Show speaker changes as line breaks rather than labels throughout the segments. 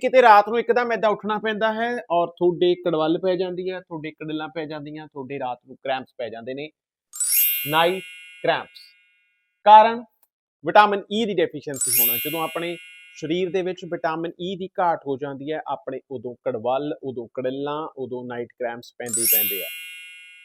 ਕਿਤੇ ਰਾਤ ਨੂੰ ਇੱਕਦਮ ਏਦਾਂ ਉੱਠਣਾ ਪੈਂਦਾ ਹੈ ਔਰ ਤੁਹਾਡੇ ਕੜਵੱਲ ਪੈ ਜਾਂਦੀ ਹੈ ਤੁਹਾਡੇ ਕੜਲਾਂ ਪੈ ਜਾਂਦੀਆਂ, ਤੁਹਾਡੇ ਰਾਤ ਨੂੰ ਕ੍ਰੈਂਪਸ ਪੈ ਜਾਂਦੇ ਨੇ। ਨਾਈਟ ਕ੍ਰੈਂਪਸ ਕਾਰਨ ਵਿਟਾਮਿਨ ਈ e ਦੀ ਡੈਫੀਸ਼ੀਐਂਸੀ ਹੋਣਾ, ਜਦੋਂ ਆਪਣੇ ਸਰੀਰ ਦੇ ਵਿੱਚ ਵਿਟਾਮਿਨ ਈ e ਦੀ ਘਾਟ ਹੋ ਜਾਂਦੀ ਹੈ, ਆਪਣੇ ਉਦੋਂ ਕੜਵੱਲ, ਉਦੋਂ ਕੜਲਾਂ, ਉਦੋਂ ਨਾਈਟ ਕ੍ਰੈਂਪਸ ਪੈਂਦੇ ਪੈਂਦੇ ਆ।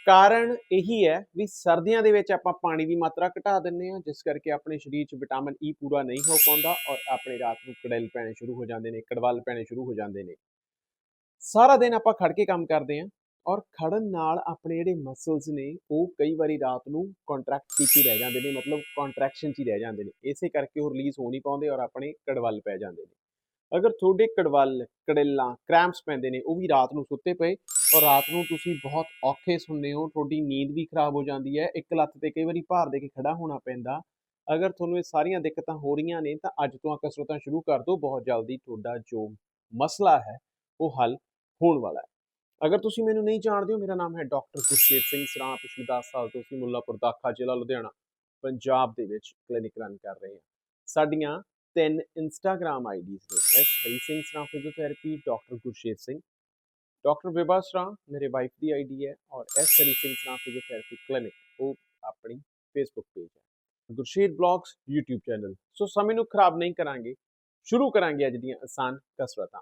ਕਾਰਨ ਇਹੀ ਹੈ ਵੀ ਸਰਦੀਆਂ ਦੇ ਵਿੱਚ ਆਪਾਂ ਪਾਣੀ ਦੀ ਮਾਤਰਾ ਘਟਾ ਦਿੰਨੇ ਆ ਜਿਸ ਕਰਕੇ ਆਪਣੇ ਸਰੀਰ 'ਚ ਵਿਟਾਮਿਨ ਈ e ਪੂਰਾ ਨਹੀਂ ਹੋ ਪਾਉਂਦਾ ਔਰ ਆਪਣੇ ਰਾਤ ਨੂੰ ਕੜੈਲ ਪੈਣੇ ਸ਼ੁਰੂ ਹੋ ਜਾਂਦੇ ਨੇ, ਕੜਵੱਲ ਪੈਣੇ ਸ਼ੁਰੂ ਹੋ ਜਾਂਦੇ ਨੇ। ਸਾਰਾ ਦਿਨ ਆਪਾਂ ਖੜ ਕੇ ਕੰਮ ਕਰਦੇ ਆ ਔਰ ਖੜਨ ਨਾਲ ਆਪਣੇ ਜਿਹੜੇ ਮਸਲਸ ਨੇ, ਉਹ ਕਈ ਵਾਰੀ ਰਾਤ ਨੂੰ ਕੰਟਰੈਕਟ ਕੀਤੇ ਰਹਿ ਜਾਂਦੇ ਨੇ, ਮਤਲਬ ਕੰਟਰੈਕਸ਼ਨ 'ਚ ਹੀ ਰਹਿ ਜਾਂਦੇ ਨੇ। ਇਸੇ ਕਰਕੇ ਉਹ ਰਿਲੀਜ਼ ਹੋ ਨਹੀਂ ਪਾਉਂਦੇ ਔਰ ਆਪਣੇ ਕੜਵੱਲ ਪੈ ਜਾਂਦੇ ਨੇ। ਅਗਰ ਤੁਹਾਡੇ ਕੜਵੱਲ, ਕੜੇਲਾਂ ਕ੍ਰੈਂਪਸ ਪੈਂਦੇ ਨੇ, ਉਹ ਵੀ ਰਾਤ ਨੂੰ ਸੁੱਤੇ ਪਏ ਔਰ ਰਾਤ ਨੂੰ ਤੁਸੀਂ ਬਹੁਤ ਔਖੇ ਸੁਣਦੇ ਹੋ, ਤੁਹਾਡੀ ਨੀਂਦ ਵੀ ਖਰਾਬ ਹੋ ਜਾਂਦੀ ਹੈ, ਇੱਕ ਲੱਤ ਤੇ ਕਈ ਵਾਰੀ ਭਾਰ ਦੇ ਕੇ ਖੜਾ ਹੋਣਾ ਪੈਂਦਾ। ਅਗਰ ਤੁਹਾਨੂੰ ਇਹ ਸਾਰੀਆਂ ਦਿੱਕਤਾਂ ਹੋ ਰਹੀਆਂ ਨੇ, ਤਾਂ ਅੱਜ ਤੋਂ ਕਸਰਤਾਂ ਸ਼ੁਰੂ ਕਰ ਦਿਓ, ਬਹੁਤ ਜਲਦੀ ਤੁਹਾਡਾ ਜੋ ਮਸਲਾ ਹੈ, ਉਹ ਹੱਲ ਹੋਣ ਵਾਲਾ ਹੈ। ਅਗਰ ਤੁਸੀਂ ਮੈਨੂੰ ਨਹੀਂ ਜਾਣਦੇ ਹੋ, ਮੇਰਾ ਨਾਮ ਹੈ ਡਾਕਟਰ ਗੁਰਸ਼ੇਰ ਸਿੰਘ ਸਰਾਂ ਪਿਛਲੇ 10 ਸਾਲ ਤੋਂ ਅਸੀਂ ਮੁੱਲਾਪੁਰ, ਦਾਖਾ ਜ਼ਿਲ੍ਹਾ ਲੁਧਿਆਣਾ, ਪੰਜਾਬ ਦੇ ਵਿੱਚ ਕਲੀਨਿਕ ਰਨ ਕਰ ਰਹੇ ਹਾਂ। ਸਾਡੀਆਂ ਤਿੰਨ ਇੰਸਟਾਗ੍ਰam ਆਈਡੀਜ਼ ਨੇ। S Hari Singh Saran physiotherapy doctor Gursher Singh. Doctor Vibha Saran, ਮੇਰੇ ਵਾਈਫ ਦੀ ਆਈਡੀ ਹੈ ਔਰ ਐਸ ਹਰੀ ਸਿੰਘ ਸਰਾਂ ਫਿਜ਼ੀਓਥੈਰੇਪੀ ਕਲੀਨਿਕ ਉਹ ਆਪਣੀ ਫੇਸਬੁੱਕ ਪੇਜ ਹੈ। Gursher blogs YouTube channel so ਸਮੇਂ ਨੂੰ ਖਰਾਬ ਨਹੀਂ ਕਰਾਂਗੇ। ਸ਼ੁਰੂ ਕਰਾਂਗੇ ਅੱਜ ਦੀਆਂ ਆਸਾਨ ਕਸਰਤਾਂ।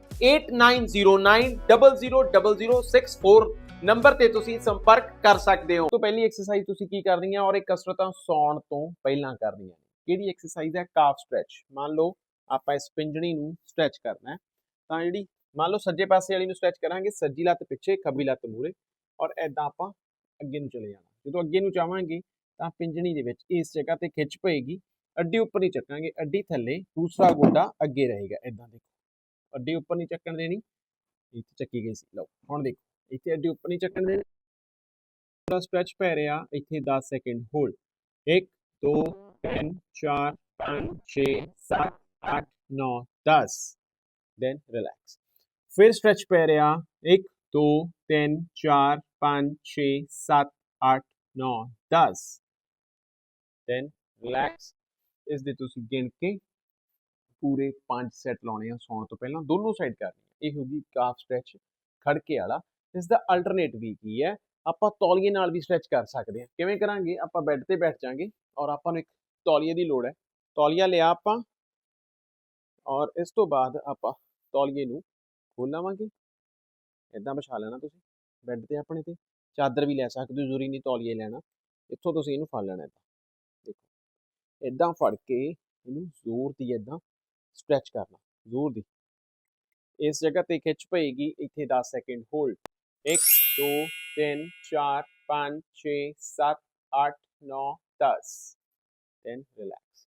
8909000064 ਨੰਬਰ ਤੇ ਤੁਸੀਂ ਸੰਪਰਕ ਕਰ ਸਕਦੇ ਹੋ। ਤੋਂ ਪਹਿਲੀ ਐਕਸਰਸਾਈਜ਼ ਤੁਸੀਂ ਕੀ ਕਰਨੀ ਹੈ ਔਰ ਇਹ ਕਸਰਤਾਂ ਸੌਣ ਤੋਂ ਪਹਿਲਾਂ ਕਰਨੀਆਂ ਨੇ। ਕਿਹੜੀ ਐਕਸਰਸਾਈਜ਼ ਹੈ ਕਾਫ ਸਟ੍ਰੈਚ ਮੰਨ ਲਓ ਆਪਾਂ ਇਸ ਪਿੰਜਣੀ ਨੂੰ ਸਟ੍ਰੈਚ ਕਰਨਾ ਹੈ। ਤਾਂ ਜਿਹੜੀ ਮੰਨ ਲਓ ਸੱਜੇ ਪਾਸੇ ਵਾਲੀ ਨੂੰ ਸਟ੍ਰੈਚ ਕਰਾਂਗੇ, ਸੱਜੀ ਲੱਤ ਪਿੱਛੇ, ਖੱਬੀ ਲੱਤ ਮੂਰੇ ਔਰ ਐਦਾਂ ਆਪਾਂ ਅੱਗੇ ਨੂੰ ਚਲੇ ਜਾਣਾ। ਜਦੋਂ ਅੱਗੇ ਨੂੰ ਚਾਹਾਂਗੇ ਤਾਂ ਪਿੰਜਣੀ ਦੇ ਵਿੱਚ ਇਸ ਜਗ੍ਹਾ ਤੇ ਖਿੱਚ ਪਏਗੀ, ਅੱਡੀ ਉੱਪਰ ਨਹੀਂ ਚੱਕਾਂਗੇ, ਅੱਡੀ ਥੱਲੇ ਦੂਸਰਾ ਗੋਡਾ ਅੱਗੇ ਰਹੇਗਾ। ਐਦਾਂ ਦੇਖੋ। ਅੱਡੀ ਉੱਪਰ ਨਹੀਂ ਚੱਕਣ ਦੇਣੀ ਇੱਥੇ ਚੱਕੀ ਗਈ ਸੀ ਲਓ ਹੁਣ ਦੇਖੋ ਇੱਥੇ ਅੱਡੀ ਉੱਪਰ ਨਹੀਂ ਚੱਕਣ ਦੇਣੀ ਦਾ ਸਟ੍ਰੈਚ ਪੈ ਰਿਹਾ ਇੱਥੇ 10 ਸੈਕਿੰਡ ਹੋਲਡ 1 2 3 4 5 6 7 8 9 10 then relax. ਫਿਰ ਸਟ੍ਰੈਚ ਪੈ ਰਿਹਾ 1 2 3 4 5 6 7 8 9 10 then relax. ਇਸ ਦੇ ਤੁਸੀਂ ਗਿਣ ਕੇ ਪੂਰੇ 5 ਸੈੱਟ ਲਾਉਣੇ ਆ ਸੌਣ ਤੋਂ ਪਹਿਲਾਂ, ਦੋਨੋਂ ਸਾਈਡ ਕਰਨੀ ਇਹ ਹੋਗੀ ਕਾਫ ਸਟ੍ਰੈਚ ਖੜਕੇ ਵਾਲਾ ਇਸ ਦਾ ਅਲਟਰਨੇਟ ਵੀ ਕੀ ਹੈ, ਆਪਾਂ ਤੌਲੀਏ ਨਾਲ ਵੀ ਸਟ੍ਰੈਚ ਕਰ ਸਕਦੇ ਹਾਂ। ਕਿਵੇਂ ਕਰਾਂਗੇ? ਆਪਾਂ ਬੈੱਡ ਤੇ ਬੈਠ ਜਾਾਂਗੇ ਔਰ ਆਪਾਂ ਨੂੰ ਇੱਕ ਤੌਲੀਏ ਦੀ ਲੋੜ ਹੈ। ਤੌਲੀਆ ਲਿਆ ਆਪਾਂ ਔਰ ਇਸ ਤੋਂ ਬਾਅਦ ਆਪਾਂ ਤੌਲੀਏ ਨੂੰ ਖੋਲ ਲਵਾਂਗੇ। ਇਦਾਂ ਵਿਛਾ ਲੈਣਾ ਤੁਸੀਂ ਬੈੱਡ ਤੇ ਆਪਣੇ ਤੇ। ਚਾਦਰ ਵੀ ਲੈ ਸਕਦੇ ਹੋ, ਜ਼ਰੂਰੀ ਨਹੀਂ ਤੌਲੀਏ ਲੈਣਾ। ਇੱਥੋਂ ਤੁਸੀਂ ਇਹਨੂੰ ਫੜ ਲੈਣਾ ਇਦਾਂ। ਦੇਖੋ ਇਦਾਂ ਫੜ ਕੇ ਇਹਨੂੰ ਜ਼ੋਰ ਦੀ ਇਦਾਂ ਸਟ੍ਰੈਚ ਕਰਨਾ ਜ਼ੋਰ ਦੀ ਇਸ ਜਗ੍ਹਾ ਤੇ ਖਿੱਚ ਪਏਗੀ ਇੱਥੇ 10 ਸੈਕਿੰਡ ਹੋਲਡ 1 2 3 4 5 6 7 8 9 10 then relax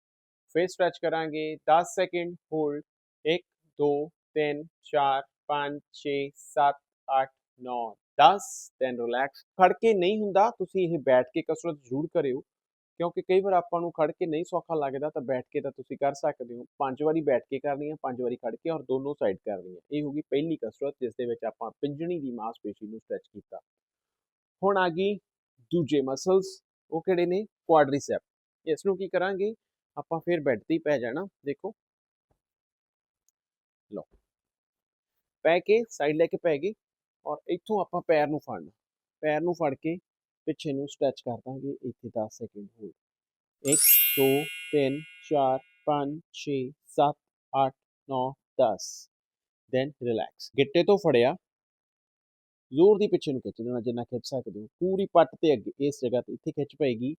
ਫਿਰ ਸਟ੍ਰੈਚ ਕਰਾਂਗੇ 10 ਸੈਕਿੰਡ ਹੋਲਡ 1 2 3 4 5 6 7 8 9 10 then relax ਖੜ ਕੇ ਨਹੀਂ ਹੁੰਦਾ ਤੁਸੀਂ ਇਹ ਬੈਠ ਕੇ ਕਸਰਤ ਜ਼ਰੂਰ ਕਰਿਓ ਕਿਉਂਕਿ ਕਈ ਵਾਰ ਆਪਾਂ ਨੂੰ ਖੜ ਕੇ ਨਹੀਂ ਸੌਖਾ ਲੱਗਦਾ ਤਾਂ ਬੈਠ ਕੇ ਤਾਂ ਤੁਸੀਂ ਕਰ ਸਕਦੇ ਹੋ। ਪੰਜ ਵਾਰੀ ਬੈਠ ਕੇ ਕਰਨੀ ਹੈ, ਪੰਜ ਵਾਰੀ ਖੜ ਕੇ ਔਰ ਦੋਨੋਂ ਸਾਈਡ ਕਰਨੀ ਹੈ। ਇਹ ਹੋਗੀ ਪਹਿਲੀ ਕਸਰਤ ਜਿਸ ਦੇ ਵਿੱਚ ਆਪਾਂ ਪਿੰਜਣੀ ਦੀ ਮਾਸਪੇਸ਼ੀ ਨੂੰ ਸਟ੍ਰੈਚ ਕੀਤਾ। ਹੁਣ ਆ ਗਈ ਦੂਜੇ ਮਸਲਸ ਉਹ ਕਿਹੜੇ ਨੇ? ਕੁਆਡਰੀਸੈਪ ਇਸ ਨੂੰ ਕੀ ਕਰਾਂਗੇ? ਆਪਾਂ ਫਿਰ ਬੈੱਡ ਤੇ ਹੀ ਪੈ ਜਾਣਾ, ਦੇਖੋ। ਲਓ। ਪੈ ਕੇ ਸਾਈਡ ਲੈ ਕੇ ਪੈ ਗਈ ਔਰ ਇੱਥੋਂ ਆਪਾਂ ਪੈਰ ਨੂੰ ਫੜਨਾ। ਪੈਰ ਨੂੰ ਫੜ ਕੇ ਪਿੱਛੇ ਨੂੰ ਸਟ੍ਰੈਚ ਕਰ ਦਾਂਗੇ, ਇੱਥੇ 10 ਸੈਕਿੰਡ ਹੋਲਡ 1 2 3 4 5 6 7 8 9 10 ਦੈਨ ਰਿਲੈਕਸ ਗਿੱਟੇ ਤੋਂ ਫੜਿਆ। ਜ਼ੋਰ ਦੀ ਪਿੱਛੇ ਨੂੰ ਖਿੱਚ ਦੇਣਾ ਜਿੰਨਾ ਖਿੱਚ ਸਕਦੇ ਹੋ। ਪੂਰੀ ਪੱਟ ਤੇ ਅੱਗੇ, ਇਸ ਜਗ੍ਹਾ ਤੇ ਇੱਥੇ ਖਿੱਚ ਪਏਗੀ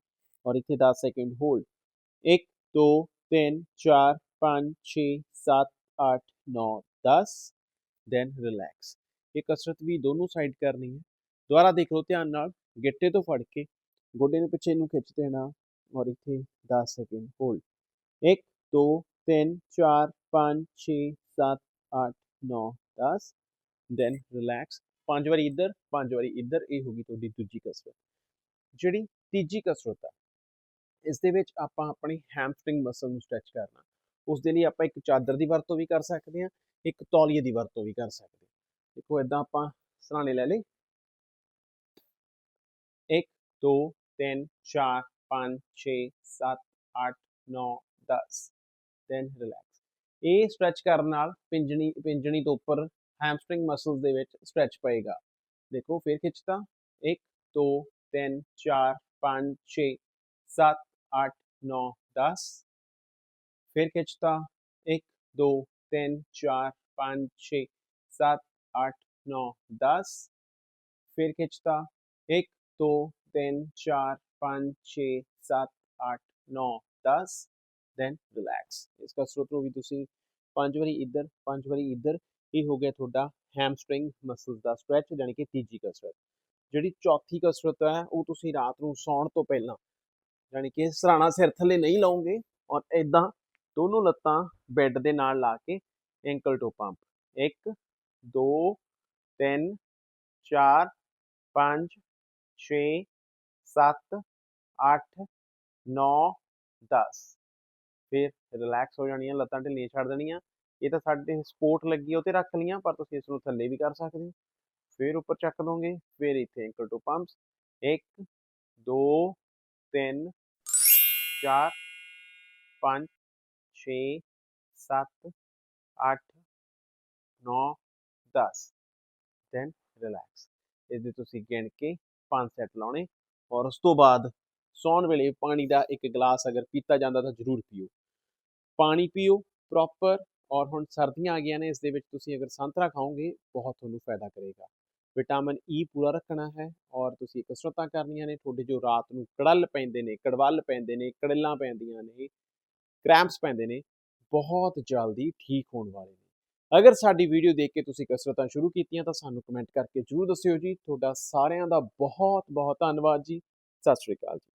ਔਰ ਇੱਥੇ 10 ਸੈਕਿੰਡ ਹੋਲਡ 1 2 3 4 5 6 7 8 9 10 ਦੈਨ ਰਿਲੈਕਸ ਇਹ ਕਸਰਤ ਵੀ ਦੋਨੋਂ ਸਾਈਡ ਕਰਨੀ ਹੈ। ਦੁਬਾਰਾ ਦੇਖ ਲਓ ਧਿਆਨ ਨਾਲ, ਗਿੱਟੇ ਤੋਂ ਫੜ ਕੇ ਗੋਡੇ ਨੂੰ ਪਿੱਛੇ ਨੂੰ ਖਿੱਚ ਦੇਣਾ ਔਰ ਇੱਥੇ 10 ਸੈਕਿੰਡ ਹੋਲਡ 1 2 3 4 5 6 7 8 9 10 ਦੈਨ ਰਿਲੈਕਸ ਪੰਜ ਵਾਰੀ ਇੱਧਰ, ਪੰਜ ਵਾਰੀ ਇੱਧਰ, ਇਹ ਹੋ ਗਈ ਤੁਹਾਡੀ ਦੂਜੀ ਕਸਰਤ। ਜਿਹੜੀ ਤੀਜੀ ਕਸਰਤ ਆ, ਇਸ ਦੇ ਵਿੱਚ ਆਪਾਂ ਆਪਣੀ ਹੈਮਸਟ੍ਰਿੰਗ ਮਸਲ ਨੂੰ ਸਟ੍ਰੈਚ ਕਰਨਾ। ਉਸ ਦੇ ਲਈ ਆਪਾਂ ਇੱਕ ਚਾਦਰ ਦੀ ਵਰਤੋਂ ਵੀ ਕਰ ਸਕਦੇ ਹਾਂ, ਇੱਕ ਤੌਲੀਏ ਦੀ ਵਰਤੋਂ ਵੀ ਕਰ ਸਕਦੇ ਹਾਂ। ਦੇਖੋ ਇਦਾਂ ਆਪਾਂ ਸਰਾਣੇ ਲੈ ਲਏ। 1 2 3 4 5 6 7 8 9 10 ਦੈਨ ਰਿਲੈਕਸ ਇਹ ਸਟ੍ਰੈਚ ਕਰਨ ਨਾਲ ਪਿੰਜਣੀ ਪਿੰਜਣੀ ਤੋਂ ਉੱਪਰ ਹੈਮਸਟ੍ਰਿੰਗ ਮਸਲਸ ਦੇ ਵਿੱਚ ਸਟ੍ਰੈਚ ਪਏਗਾ ਦੇਖੋ ਫਿਰ ਖਿੱਚਤਾ 1 2 3 4 5 6 7 8 9 10 ਫਿਰ ਖਿੱਚਤਾ 1 2 3 4 5 6 7 8 9 10 ਫਿਰ ਖਿੱਚਤਾ 1 2 3 4 5 6 7 8 9 10 ਦੈਨ ਰਿਲੈਕਸ ਇਸ ਕਸਰਤ ਨੂੰ ਵੀ ਤੁਸੀਂ ਪੰਜ ਵਾਰੀ ਇੱਧਰ, ਪੰਜ ਵਾਰੀ ਇੱਧਰ, ਇਹ ਹੋ ਗਿਆ ਤੁਹਾਡਾ ਹੈਮਸਟ੍ਰਿੰਗ ਮਸਲਸ ਦਾ ਸਟ੍ਰੈਚ ਯਾਨੀ ਕਿ ਤੀਜੀ ਕਸਰਤ। ਜਿਹੜੀ ਚੌਥੀ ਕਸਰਤ ਹੈ, ਉਹ ਤੁਸੀਂ ਰਾਤ ਨੂੰ ਸੌਣ ਤੋਂ ਪਹਿਲਾਂ ਯਾਨੀ ਕਿ ਸਰਾਣਾ ਸਿਰ ਥੱਲੇ ਨਹੀਂ ਲਾਉਂਗੇ ਔਰ ਇਦਾਂ ਦੋਨੋਂ ਲੱਤਾਂ ਬੈੱਡ ਦੇ ਨਾਲ ਲਾ ਕੇ ਐਂਕਲ ਟੋ ਪੰਪ 1 2 3 4 5 6 7 8 9 10 ਫਿਰ ਰਿਲੈਕਸ ਹੋ ਜਾਣੀਆਂ, ਲੱਤਾਂ ਢਿੱਲੀਆਂ ਛੱਡ ਦੇਣੀਆਂ। ਇਹ ਤਾਂ ਸਾਡੇ ਸਪੋਰਟ ਲੱਗੀ ਉਹ ਤੇ ਰੱਖ ਲੀਆਂ ਪਰ ਤੁਸੀਂ ਇਸ ਨੂੰ ਥੱਲੇ ਵੀ ਕਰ ਸਕਦੇ ਹੋ। ਫਿਰ ਉੱਪਰ ਚੱਕ ਦੋਗੇ, ਫਿਰ ਇੱਥੇ ankle two pumps 1 2 3 4 5 6 7 8 9 10 then relax ਇਹਦੇ ਤੁਸੀਂ ਗਿਣ ਕੇ ਪੰਜ ਸੈੱਟ ਲਾਉਣੇ। ਔਰ ਉਸ ਤੋਂ ਬਾਅਦ ਸੌਣ ਵੇਲੇ ਪਾਣੀ ਦਾ ਇੱਕ ਗਲਾਸ ਅਗਰ ਪੀਤਾ ਜਾਂਦਾ ਤਾਂ ਜ਼ਰੂਰ ਪੀਓ। ਪਾਣੀ ਪੀਓ ਪ੍ਰੋਪਰ ਔਰ ਹੁਣ ਸਰਦੀਆਂ ਆ ਗਈਆਂ ਨੇ, ਇਸ ਦੇ ਵਿੱਚ ਤੁਸੀਂ ਅਗਰ ਸੰਤਰਾ ਖਾਓਗੇ, ਬਹੁਤ ਤੁਹਾਨੂੰ ਫਾਇਦਾ ਕਰੇਗਾ। ਵਿਟਾਮਿਨ ਈ e ਪੂਰਾ ਰੱਖਣਾ ਹੈ ਔਰ ਤੁਸੀਂ ਕਸਰਤਾਂ ਕਰਨੀਆਂ ਨੇ, ਤੁਹਾਡੇ ਜੋ ਰਾਤ ਨੂੰ ਕੜਲ ਪੈਂਦੇ ਨੇ, ਕੜਵੱਲ ਪੈਂਦੇ ਨੇ, ਕੜਿੱਲਾਂ ਪੈਂਦੀਆਂ ਨੇ ਕ੍ਰੈਂਪਸ ਪੈਂਦੇ ਨੇ, ਬਹੁਤ ਜਲਦੀ ਠੀਕ ਹੋਣ ਵਾਲੇ ਨੇ। ਅਗਰ ਸਾਡੀ ਵੀਡੀਓ ਦੇਖ ਕੇ ਤੁਸੀਂ ਕਸਰਤਾਂ ਸ਼ੁਰੂ ਕੀਤੀਆਂ ਤਾਂ ਸਾਨੂੰ ਕਮੈਂਟ ਕਰਕੇ ਜਰੂਰ ਦੱਸਿਓ ਜੀ। ਤੁਹਾਡਾ ਸਾਰਿਆਂ ਦਾ ਬਹੁਤ ਬਹੁਤ ਧੰਨਵਾਦ ਜੀ। ਸਤਿ ਸ਼੍ਰੀ ਅਕਾਲ ਜੀ।